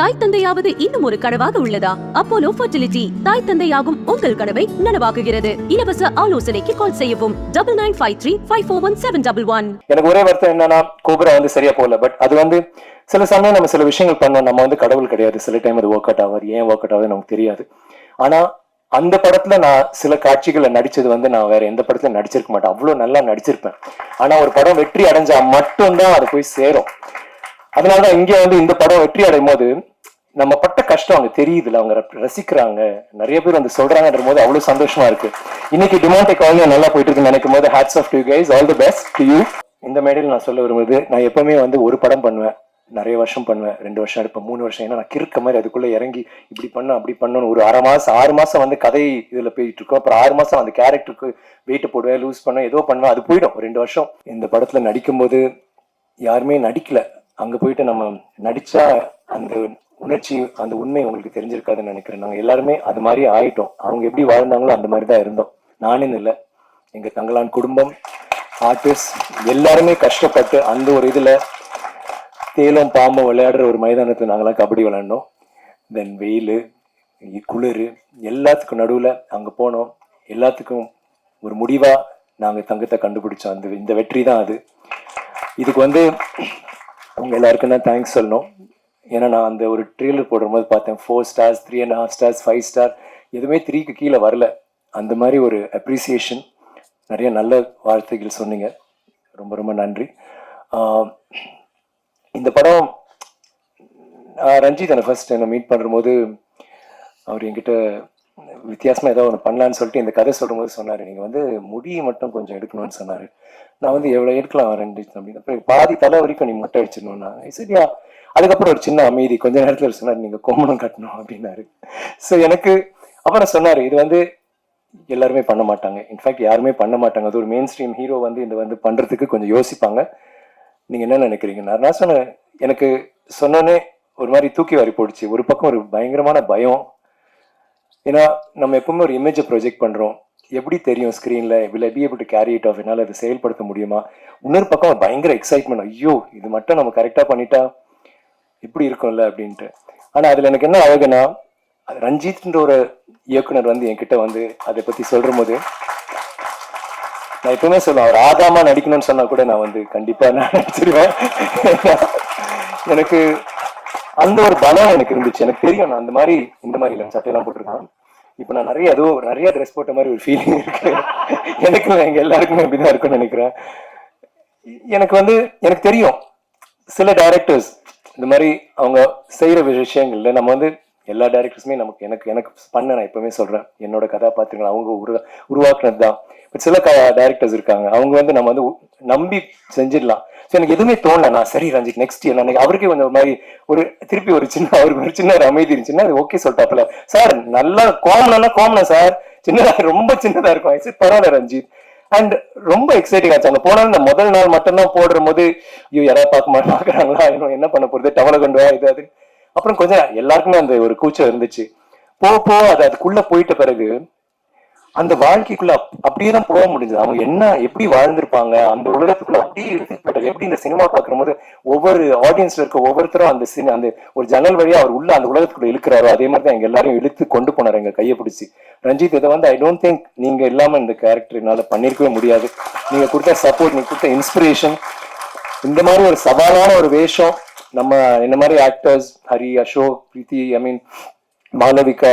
தாய் தந்தையாவது இன்னும் ஒரு கனவாக உள்ளதா? அப்போலோ ஃபர்டிலிட்டி தாய் தந்தையாகும் உங்கள் கனவை நனவாக்குகிறது. இலவச ஆலோசனைக்கு கால் செய்யவும். Double nine five three five four one seven double one எனக்கு ஒரே வருத்தம் என்னன்னா கோபுரா வந்து சரியா போகல. பட் அது வந்து சில சமயம் நம்ம சில விஷயங்கள் பண்ணோம். நம்ம வந்து கடவுள் கிடையாது. சில டைம் அது ஒர்க் அவுட் ஆகாது ஏன் ஒர்க் அவுட் ஆகுது நமக்கு தெரியாது. ஆனா அந்த படத்துல நான் சில காட்சிகளை நடிச்சது வந்து நான் வேற எந்த படத்துல நடிச்சிருக்க மாட்டேன். அவ்வளவு நல்லா நடிச்சிருப்பேன். ஆனா ஒரு படம் வெற்றி அடைஞ்சா மட்டும்தான் அது போய் சேரும். அதனாலதான் இங்க வந்து இந்த படம் வெற்றி அடையும் போது நம்ம பட்ட கஷ்டம் அவங்க தெரியுதுல அவங்க ரசிக்கிறாங்க. நிறைய பேர் வந்து சொல்றாங்கன்ற போது அவ்வளவு சந்தோஷமா இருக்கு. இன்னைக்கு டிமாண்டிக் வந்து நல்லா போயிட்டு இருக்குன்னு நினைக்கும் போது hats off to guys all the best to you இந்த மேடையில் நான் சொல்ல வரும்போது நான் எப்பவுமே வந்து ஒரு படம் பண்ணுவேன். நிறைய வருஷம் பண்ணுவேன். ரெண்டு வருஷம் எடுப்பேன். மூணு வருஷம். ஏன்னா நான் கிறுக்க மாதிரி அதுக்குள்ள இறங்கி இப்படி பண்ண அப்படி பண்ணணும் ஒரு அரை மாதம் ஆறு மாதம் வந்து கதை இதில் போயிட்டு இருக்கோம் அப்புறம் ஆறு மாதம் அந்த கேரக்டருக்கு வெயிட்டு போடுவேன் லூஸ் பண்ண ஏதோ பண்ணுவேன் அது போயிடும். ரெண்டு வருஷம். இந்த படத்தில் நடிக்கும்போது யாருமே நடிக்கல. அங்கே போயிட்டு நம்ம நடித்தா அந்த உணர்ச்சி அந்த உண்மை உங்களுக்கு தெரிஞ்சிருக்காதுன்னு நினைக்கிறேன். நாங்கள் எல்லாருமே அது மாதிரி ஆயிட்டோம். அவங்க எப்படி வாழ்ந்தாங்களோ அந்த மாதிரி தான் இருந்தோம். நானும் இல்லை எங்கள் தங்களான் குடும்பம் ஆர்டிஸ்ட் எல்லாருமே கஷ்டப்பட்டு அந்த ஒரு இதில் தேலும் பாம்பும் விளையாடுற ஒரு மைதானத்தில் நாங்களாம் கபடி விளையாண்டோம். தென் வெயில் குளிர் எல்லாத்துக்கும் நடுவில் அங்கே போனோம். எல்லாத்துக்கும் ஒரு முடிவாக நாங்கள் தங்கத்தை கண்டுபிடிச்சோம். அந்த இந்த வெற்றி தான் அது. இதுக்கு வந்து அவங்க எல்லாருக்கும் தான் தேங்க்ஸ் சொல்லணும். ஏன்னா நான் அந்த ஒரு ட்ரெய்லர் போடும்போது பார்த்தேன் four stars three and half stars five star எதுவுமே த்ரீக்கு கீழே வரல. அந்த மாதிரி ஒரு அப்ரிசியேஷன் நிறைய நல்ல வார்த்தைகள் சொன்னீங்க. ரொம்ப ரொம்ப நன்றி. இந்த படம் ரஞ்சித் என்னை ஃபர்ஸ்ட் என்னை மீட் பண்ணும்போது அவர் என்கிட்ட வித்தியாசமாக ஏதோ ஒன்று பண்ணலான்னு சொல்லிட்டு இந்த கதை சொல்லும்போது சொன்னார். நீங்கள் வந்து முடியை மட்டும் கொஞ்சம் எடுக்கணும்னு சொன்னார். நான் வந்து எவ்வளோ எடுக்கலாம் ரெண்டு அப்படின்னு. அப்புறம் பாதி தலை வரைக்கும் நீ மொட்டை அடிச்சிடணும்னா. சரியா அதுக்கப்புறம் ஒரு சின்ன அமைதி. கொஞ்ச நேரத்தில் சொன்னார் நீங்கள் கோமணம் கட்டணும் அப்படின்னாரு. ஸோ எனக்கு அப்புறம் சொன்னார் இது வந்து எல்லாருமே பண்ண மாட்டாங்க. இன்ஃபேக்ட் யாருமே பண்ண மாட்டாங்க. அது ஒரு மெயின் ஸ்ட்ரீம் ஹீரோ வந்து இந்த வந்து பண்ணுறதுக்கு கொஞ்சம் யோசிப்பாங்க. நீங்கள் என்ன நினைக்கிறீங்கன்னா நான் சொன்னேன்? எனக்கு சொன்னோன்னே ஒரு மாதிரி தூக்கி வாரி போடுச்சு. ஒரு பக்கம் ஒரு பயங்கரமான பயம். ஏன்னா நம்ம எப்பவுமே ஒரு இமேஜை ப்ரொஜெக்ட் பண்ணுறோம் எப்படி தெரியும் ஸ்க்ரீனில் will I be able to carry it என்னால் அதை செயல்படுத்த முடியுமா? இன்னொரு பக்கம் பயங்கர எக்ஸைட்மெண்ட் ஐயோ இது மட்டும் நம்ம கரெக்டாக பண்ணிட்டா இப்படி இருக்கும்ல அப்படின்ட்டு. ஆனால் அதில் எனக்கு என்ன அழகுனா அது ரஞ்சித்ன்ற ஒரு இயக்குனர் வந்து என்கிட்ட வந்து அதை பற்றி சொல்கிற போது நான் எப்பவுமே சொல்லுவேன் அவர் ஆதாமா நடிக்கணும்னு சொன்னா கூட நான் வந்து கண்டிப்பா நான் நடிச்சிருவேன். எனக்கு அந்த ஒரு பலம் எனக்கு இருந்துச்சு. எனக்கு தெரியும் நான் அந்த மாதிரி இந்த மாதிரி இல்லை சட்டையெல்லாம் போட்டிருக்கேன் இப்போ நான் நிறைய ஏதோ நிறைய ட்ரெஸ் போட்ட மாதிரி ஒரு ஃபீலிங் இருக்கு. எனக்கும் எங்க எல்லாருக்குமே அப்படிதான் இருக்கும்னு நினைக்கிறேன். எனக்கு வந்து எனக்கு தெரியும். சில டைரக்டர்ஸ் இந்த மாதிரி அவங்க செய்கிற விஷயங்கள்ல நம்ம வந்து எல்லா டைரக்டர்ஸுமே நமக்கு எனக்கு எனக்கு பண்ண நான் எப்பவுமே சொல்றேன். என்னோட கதாபாத்திரங்கள் அவங்க உருவா உருவாக்குனது தான் சில டைரக்டர்ஸ் இருக்காங்க. அவங்க வந்து நம்ம வந்து நம்பி செஞ்சிடலாம். ஸோ எனக்கு எதுவுமே தோணல. நான் சரி ரஞ்சித் நெக்ஸ்ட் இயர் நான் அவருக்கே கொஞ்சம் ஒரு மாதிரி ஒரு திருப்பி ஒரு சின்ன அவருக்கு ஒரு சின்ன ஒரு அமைதி இருந்துச்சுன்னா அது ஓகே சொல்லிட்டாப்ல சார் நல்லா காமனா காமனா சார் சின்னதாக ரொம்ப சின்னதாக இருக்கும். I பரவாயில்ல ரஞ்சித். அண்ட் ரொம்ப எக்ஸைட்டிங் ஆச்சு. அங்கே போனாலும் இந்த முதல் நாள் மட்டும்தான் போடுற போது ஐயோ யாராவது பார்க்க மாட்டேன் பார்க்குறாங்களா இன்னும் என்ன பண்ண போகிறது டவலை கொண்டு வா இது அது அப்புறம் கொஞ்சம் எல்லாருக்குமே அந்த ஒரு கூச்சம் இருந்துச்சு. போ போ அது அதுக்குள்ளே போயிட்ட பிறகு அந்த வாழ்க்கைக்குள்ள அப்படியே தான் போக முடிஞ்சது அவங்க என்ன எப்படி வாழ்ந்திருப்பாங்க அந்த உலகத்துக்குள்ள அப்படியே இழுத்துப்பட்டது எப்படி இந்த சினிமா பார்க்குற போது ஒவ்வொரு ஆடியன்ஸ்ல இருக்க ஒவ்வொருத்தரும் அந்த சினி அந்த ஒரு ஜன்னல் வழியா அவர் உள்ள அந்த உலகத்துக்குள்ள இழுக்கிறாரோ அதே மாதிரி தான் எங்க எல்லாரையும் இழுத்து கொண்டு போனார் எங்க கையை பிடிச்சி. ரஞ்சித் இதை வந்து ஐ டோன்ட் திங்க் நீங்க இல்லாம இந்த கேரக்டர் என்னால பண்ணிருக்கவே முடியாது. நீங்க கொடுத்த சப்போர்ட் நீங்க கொடுத்த இன்ஸ்பிரேஷன் இந்த மாதிரி ஒரு சவாலான ஒரு வேஷம் நம்ம இந்த மாதிரி actors Hari Ashok Preethi I mean Malavika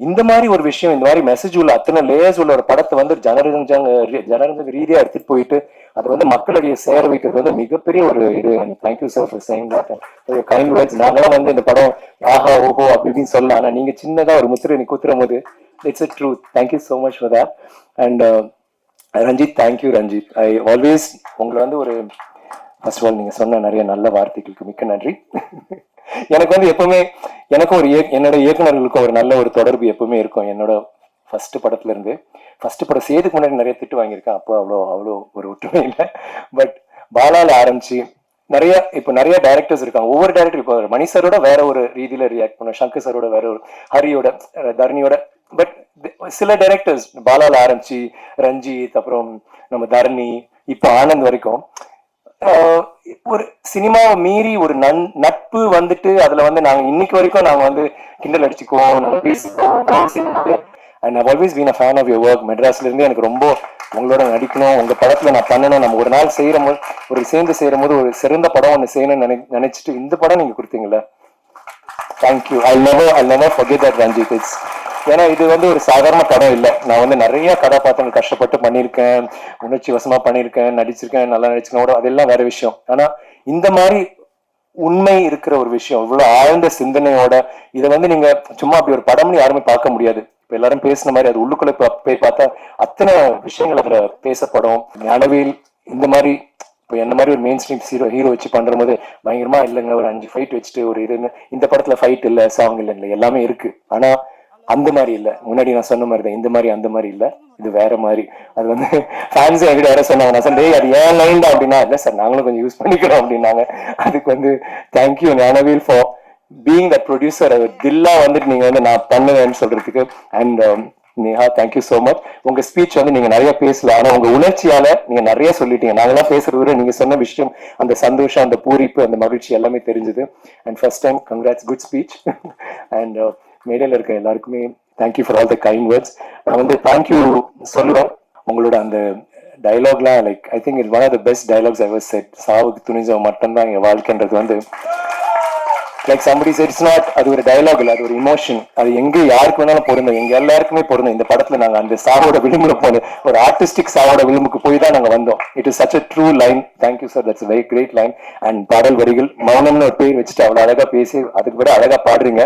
இந்த மாதிரி ஒரு விஷயம் இந்த மாதிரி மெசேஜ் உள்ள அத்தனை லேயர்ஸ் உள்ள ஒரு படத்தை வந்து ஜனரஞ்சங்க ஜனரஞ்சக ரீதியா எடுத்துட்டு போயிட்டு அதை வந்து மக்களிடையே சேர வைக்கிறது வந்து மிகப்பெரிய ஒரு இது. Thank you sir for saying kind words நாங்களாம் வந்து இந்த படம் ஆஹா ஓஹோ அப்படி இப்படின்னு சொல்லலாம் ஆனா நீங்க சின்னதா ஒரு முத்திரை நீ குத்துற போது it's a truth thank you so much for that and Ranjith thank you Ranjith I always உங்களை வந்து ஒரு ஃபர்ஸ்ட் ஆஃப் ஆல் நீங்க சொன்ன நிறைய நல்ல வார்த்தைகளுக்கு மிக்க நன்றி. எனக்கு வந்து எப்பவுமே எனக்கும் ஒரு இயக்- என்னோட இயக்குனர்களுக்கும் ஒரு நல்ல ஒரு தொடர்பு எப்பவுமே இருக்கும். என்னோட ஃபர்ஸ்ட் படத்துல இருந்து. ஃபர்ஸ்ட் படம் சேதுக்கு முன்னாடி நிறைய திட்டு வாங்கியிருக்கேன். அப்போ அவ்வளோ அவ்வளோ ஒரு ஒற்றுமை இல்லை. பட் பாலால ஆரம்பிச்சு நிறைய இப்போ நிறைய டைரக்டர்ஸ் இருக்காங்க. ஒவ்வொரு டைரக்டர் இப்போ மணி சரோட வேற ஒரு ரீதியில ரியாக்ட் பண்ணும். சங்கர் சரோட வேற ஒரு ஹரியோட தரணியோட. பட் சில டைரக்டர்ஸ் பாலால ஆரம்பிச்சு ரஞ்சித் அப்புறம் நம்ம தரணி இப்போ ஆனந்த் வரைக்கும் ஒரு சினிமாவை மீறி ஒரு நன் நட்பு வந்துட்டு அதுல வந்து நாங்க இன்னைக்கு வரைக்கும் நாங்க வந்து கிண்டல் அடிச்சுக்குவோம். And I've always been a fan of மெட்ராஸ்ல இருந்து எனக்கு ரொம்ப உங்களோட நடிக்கணும் உங்க படத்துல நான் பண்ணணும். நம்ம ஒரு நாள் செய்யற போது ஒரு சேர்ந்து செய்யற போது ஒரு சிறந்த படம் ஒன்று செய்யணும்னு நினை நினைச்சிட்டு இந்த படம் நீங்க கொடுத்தீங்கல்ல. Thank you I never I never forget that Ranjith it's ஏன்னா இது வந்து ஒரு சாதாரண படம் இல்லை. நான் வந்து நிறைய கதாபாத்திரங்கள் கஷ்டப்பட்டு பண்ணியிருக்கேன். உணர்ச்சி வசமா பண்ணியிருக்கேன். நடிச்சிருக்கேன். நல்லா நடிச்சிருக்கேன். கூட அதெல்லாம் வேற விஷயம். ஆனா இந்த மாதிரி உண்மை இருக்கிற ஒரு விஷயம் இவ்வளவு ஆழ்ந்த சிந்தனையோட இதை வந்து நீங்க சும்மா அப்படி ஒரு படம்னு யாருமே பார்க்க முடியாது. இப்ப எல்லாரும் பேசின மாதிரி அது உள்ளுக்குள்ள போய் பார்த்தா அத்தனை விஷயங்கள் அதுல பேசப்படும். நனவில் இந்த மாதிரி இப்போ என்ன மாதிரி ஒரு மெயின் ஸ்ட்ரீம் ஹீரோ ஹீரோ வச்சு பண்ணுற போது பயங்கரமா இல்லைங்க. ஒரு அஞ்சு ஃபைட் வச்சுட்டு ஒரு இதுன்னு இந்த படத்துல ஃபைட் இல்லை சாங் இல்ல எல்லாமே இருக்கு. ஆனா அந்த மாதிரி இல்ல. முன்னாடி நான் சொன்ன மாதிரி தான். இந்த மாதிரி அந்த மாதிரி இல்ல. இது வேற மாதிரி. அது வந்து ஃபேன்ஸ் என்கிட்ட வேற சொன்னாங்க. நான் சொன்னேன் அது ஏன் லைன் தான் அப்படின்னா இல்ல சார் நாங்களும் கொஞ்சம் யூஸ் பண்ணிக்கிறோம் அப்படின்னாங்க. அதுக்கு வந்து thank you Gnanavel for being the producer தில்லா வந்துட்டு நீங்க வந்து நான் பண்ணுவேன்னு சொல்றதுக்கு. And Neha thank you so much உங்க ஸ்பீச் வந்து நீங்க நிறைய பேசல ஆனா உங்க உணர்ச்சியால நீங்க நிறைய சொல்லிட்டீங்க. நாங்கெல்லாம் பேசுறது விட நீங்க சொன்ன விஷயம் அந்த சந்தோஷம் அந்த பூரிப்பு அந்த மகிழ்ச்சி எல்லாமே தெரிஞ்சது. And first time congrats good speech and மேடையில் இருக்க எல்லாருக்குமே thank you for all the kind words நான் வந்து தேங்க்யூ சொல்லுவேன் உங்களோட அந்த டைலாக்லாம் like I think it one of the best dialogues ever said சாவுக்கு துணிஞ்சவ மட்டும்தான் எங்கள் வாழ்க்கைன்றது வந்து லைக் சம்படி இட்ஸ் நாட் அது ஒரு டயலாக் இல்லை அது ஒரு இமோஷன் அது எங்க யாருக்கு வேணாலும் பொருந்தோம். எங்க எல்லாருக்குமே பொருந்தோம். இந்த படத்துல நாங்க அந்த சாவோட விளிம்புல போன ஒரு ஆர்டிஸ்டிக் சாவோட விளிம்புக்கு போய் தான் நாங்க வந்தோம். It is such a true line thank you sir that's very great line and பாடல் வரிகள் மௌனம்னு ஒரு பேர் வச்சுட்டு அவ்வளவு அழகா பேசி அதுக்கு பிறகு அழகா பாடுறீங்க.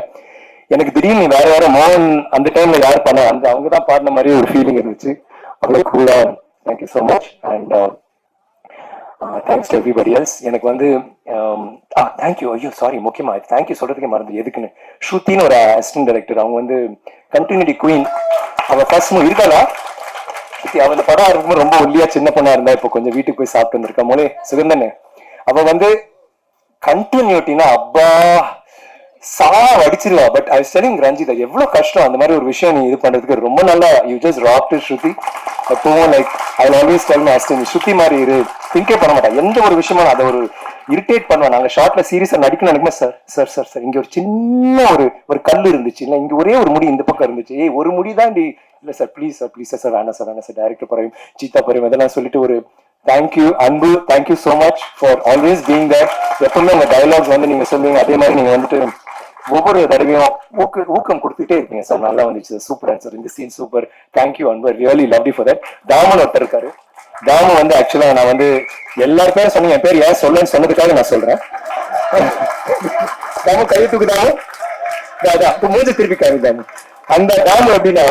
எனக்கு திடீர்னு வேற வேற மோகன் அந்த டைம்ல யார் பண்ண அந்த அவங்க தான் பாடின மாதிரி ஒரு ஃபீலிங் இருந்துச்சு. அவ்வளவு கூலா thank you so much and thanks to everybody else எனக்கு வந்து um, ah, தேங்க்யூ ஐயோ சாரி முக்கியமா தேங்க்யூ சொல்றதுக்கே மறந்து எதுக்குன்னு? ஸ்ருத்தின்னு ஒரு அசிஸ்டன்ட் டைரக்டர் அவங்க வந்து கண்டினியூட்டி குயின் அவ ஃபர்ஸ்ட் மூவி இருக்காளா? அவ இந்த படம் இருக்கும்போது ரொம்ப ஒல்லியா சின்ன பொண்ணா இருந்தா இப்போ கொஞ்சம் வீட்டுக்கு போய் சாப்பிட்டு வந்திருக்கா. மோலே சுகந்தனு அவ வந்து கண்டினியூட்டினா அப்பா சா அடிச்சிருவா பட் ஐ ஸ்டெலிங் ரஞ்சிதா எவ்வளவு கஷ்டம் அந்த மாதிரி ஒரு விஷயம் நீ இது பண்றதுக்கு. ரொம்ப நல்லா you just rock to Shruthi எப்பவும் like I always tell my assistant Shruthi மாதிரி இரு. திங்கே பண்ண மாட்டேன். எந்த ஒரு விஷயமும் அதை ஒரு இரிட்டேட் பண்ணுவேன். நாங்க ஷார்ட்ல சீரியஸாக நடிக்கணும் நினைக்குமே சார் சார் சார் சார் இங்க ஒரு சின்ன ஒரு ஒரு கல் இருந்துச்சு. இல்லை இங்க ஒரே ஒரு முடி இந்த பக்கம் இருந்துச்சு. ஏய் ஒரு முடி தான் இல்லை sir please sir please sir வேணாம் சார் வேணாம் சார் டேரக்டர் பறையும் சீத்தா பறையும் இதெல்லாம் சொல்லிட்டு ஒரு thank you Anbu thank you so much for always being there எப்பவுமே உங்கள் டைலாக்ஸ் வந்து நீங்க சொல்லுவீங்க. அதே மாதிரி நீங்க வந்துட்டு ஒவ்வொரு தடவையும் ஊக்க ஊக்கம் கொடுத்துட்டே இருக்கீங்க சார். நல்லா வந்துச்சு. சூப்பர் சார் இந்த சீன் சூப்பர் தேங்க்யூ அன்பர் really lovely for that Thaman ஒருத்தர் இருக்காரு. தாமு வந்து ஆக்சுவலா நான் வந்து எல்லாருக்குமே பேரும் சொன்னீங்க என் பேர் ஏன் சொல்லுன்னு சொன்னதுக்காக நான் சொல்றேன். தாமு கை தூக்குதாமு அதான் மூஞ்சி திருப்பி காரு தாமு அந்த தாமு எப்படின்னா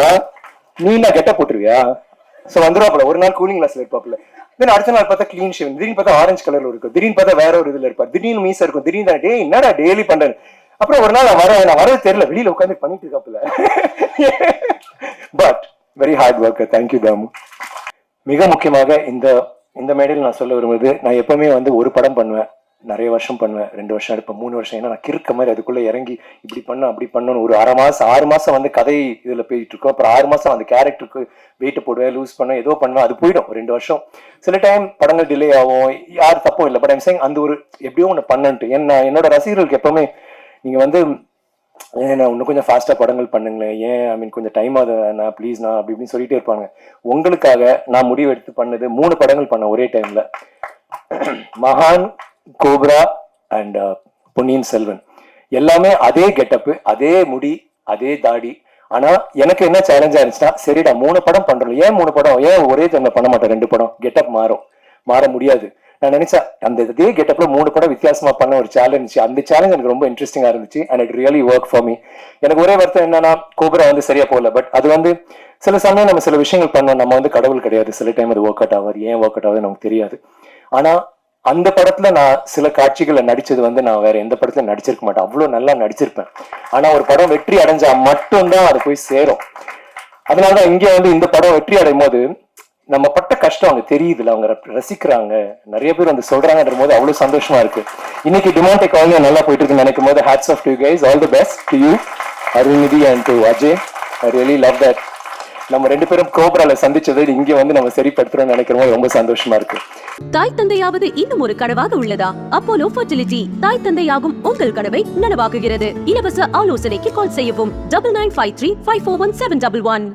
நீ என்ன கெட்ட போட்டுருவியா? சோ வந்துருவாப்புல. ஒரு நாள் கூலிங் கிளாஸ்ல இருப்பாப்புல. தென் அடுத்த நாள் பார்த்தா க்ளீன் ஷேவ் திடீர்னு பார்த்தா ஆரஞ்சு கலர்ல இருக்கும். திடீர்னு பார்த்தா வேற ஒரு இதுல இருப்பார். திடீர்னு மீசா இருக்கும். திடீர்னு டே என்னடா டெய்லி பண்றேன் அப்புறம் ஒரு நாள் நான் நான் வரது தெரியல. வெளியில உட்காந்து பண்ணிட்டு இருக்காப்புல. But very hard work thank you Dhamu மிக முக்கியமாக இந்த இந்த மேடையில் நான் சொல்ல வரும்போது நான் எப்பவுமே வந்து ஒரு படம் பண்ணுவேன் நிறைய வருஷம் பண்ணுவேன் ரெண்டு வருஷம் எடுப்பேன் மூணு வருஷம். ஏன்னா நான் கிறுக்க மாதிரி அதுக்குள்ள இறங்கி இப்படி பண்ண அப்படி பண்ணணும் ஒரு அரை மாசம் ஆறு மாசம் வந்து கதை இதுல போயிட்டு இருக்கோம். அப்புறம் ஆறு மாசம் அந்த கேரக்டருக்கு வெயிட் போடுவேன் லூஸ் பண்ணுவேன் ஏதோ பண்ணுவேன் அது போயிடும். ரெண்டு வருஷம். சில டைம் படங்கள் டிலே ஆகும். யார் தப்பும் இல்லை. பட் ஐம் சேங் அந்த ஒரு எப்படியோ ஒன்று பண்ணன்ட்டு ஏன்னா என்னோட ரசிகர்களுக்கு எப்பவுமே நீங்கள் வந்து ஏன் நான் இன்னும் கொஞ்சம் ஃபாஸ்ட்டாக படங்கள் பண்ணுங்களேன். ஏன்? ஐ மீன் கொஞ்சம் டைம் ஆகுது. நான் ப்ளீஸ் நான் அப்படி இப்படின்னு சொல்லிட்டே இருப்பாங்க. உங்களுக்காக நான் முடிவு எடுத்து பண்ணது மூணு படங்கள் பண்ண ஒரே டைமில் மகான் Cobra and uh, Ponniyin Selvan. எல்லாமே அதே கெட்டப்பு அதே முடி அதே தாடி. ஆனா எனக்கு என்ன சேலஞ்சா இருந்துச்சுன்னா சரிடா மூணு படம் பண்றோம். ஏன் மூணு படம்? ஏன் ஒரே டைம்ல பண்ண மாட்டேன் ரெண்டு படம். கெட்டப் மாறும். மாற முடியாது. நான் நினைச்சேன் அந்த இதே கெட்டப்ல மூணு படம் வித்தியாசமா பண்ண ஒரு சேலஞ்ச் அந்த சேலஞ்ச் எனக்கு ரொம்ப இன்ட்ரெஸ்டிங்கா இருந்துச்சு and it really work for me எனக்கு ஒரே வருத்தம் என்னன்னா கோபுரா வந்து சரியா போகல பட் அது வந்து சில சமயம் நம்ம சில விஷயங்கள் பண்ணோம். நம்ம வந்து கடவுள் கிடையாது. சில டைம் அது ஒர்க் அவுட் ஆவார் ஏன் ஒர்க் அவுட் ஆகுது நமக்கு தெரியாது. ஆனா அந்த படத்துல நான் சில காட்சிகளை நடிச்சது வந்து நான் வேற எந்த படத்துல நடிச்சிருக்க மாட்டேன். அவ்வளவு நல்லா நடிச்சிருப்பேன். ஆனா ஒரு படம் வெற்றி அடைஞ்சா மட்டும்தான் அது போய் சேரும். அதனாலதான் இங்க வந்து இந்த படம் வெற்றி அடையும் போது நம்ம பட்ட கஷ்டம் அவங்க தெரியுதுல அவங்க ரசிக்கிறாங்க. நிறைய பேர் வந்து சொல்றாங்கன்ற போது அவ்வளவு சந்தோஷமா இருக்கு. இன்னைக்கு டிமாண்ட் காலனி நல்லா போயிட்டு இருக்குன்னு நினைக்கும் போது hats off to guys all the best to you Arulnithi and to Ajay I really love that நம்ம ரெண்டு பேரும் கோப்ரால சந்திச்சதை இங்க வந்து நம்ம சரிப்படுத்துறோம்னு நினைக்கிற போது ரொம்ப சந்தோஷமா இருக்கு. தாய் தந்தையாவது இன்னும் ஒரு கனவாக உள்ளதா? அப்போலோ ஃபர்டிலிட்டி தாய் தந்தையாகும் உங்கள் கனவை நனவாக்குகிறது. இலவச ஆலோசனைக்கு கால் செய்யவும். Double nine five three five four one seven double one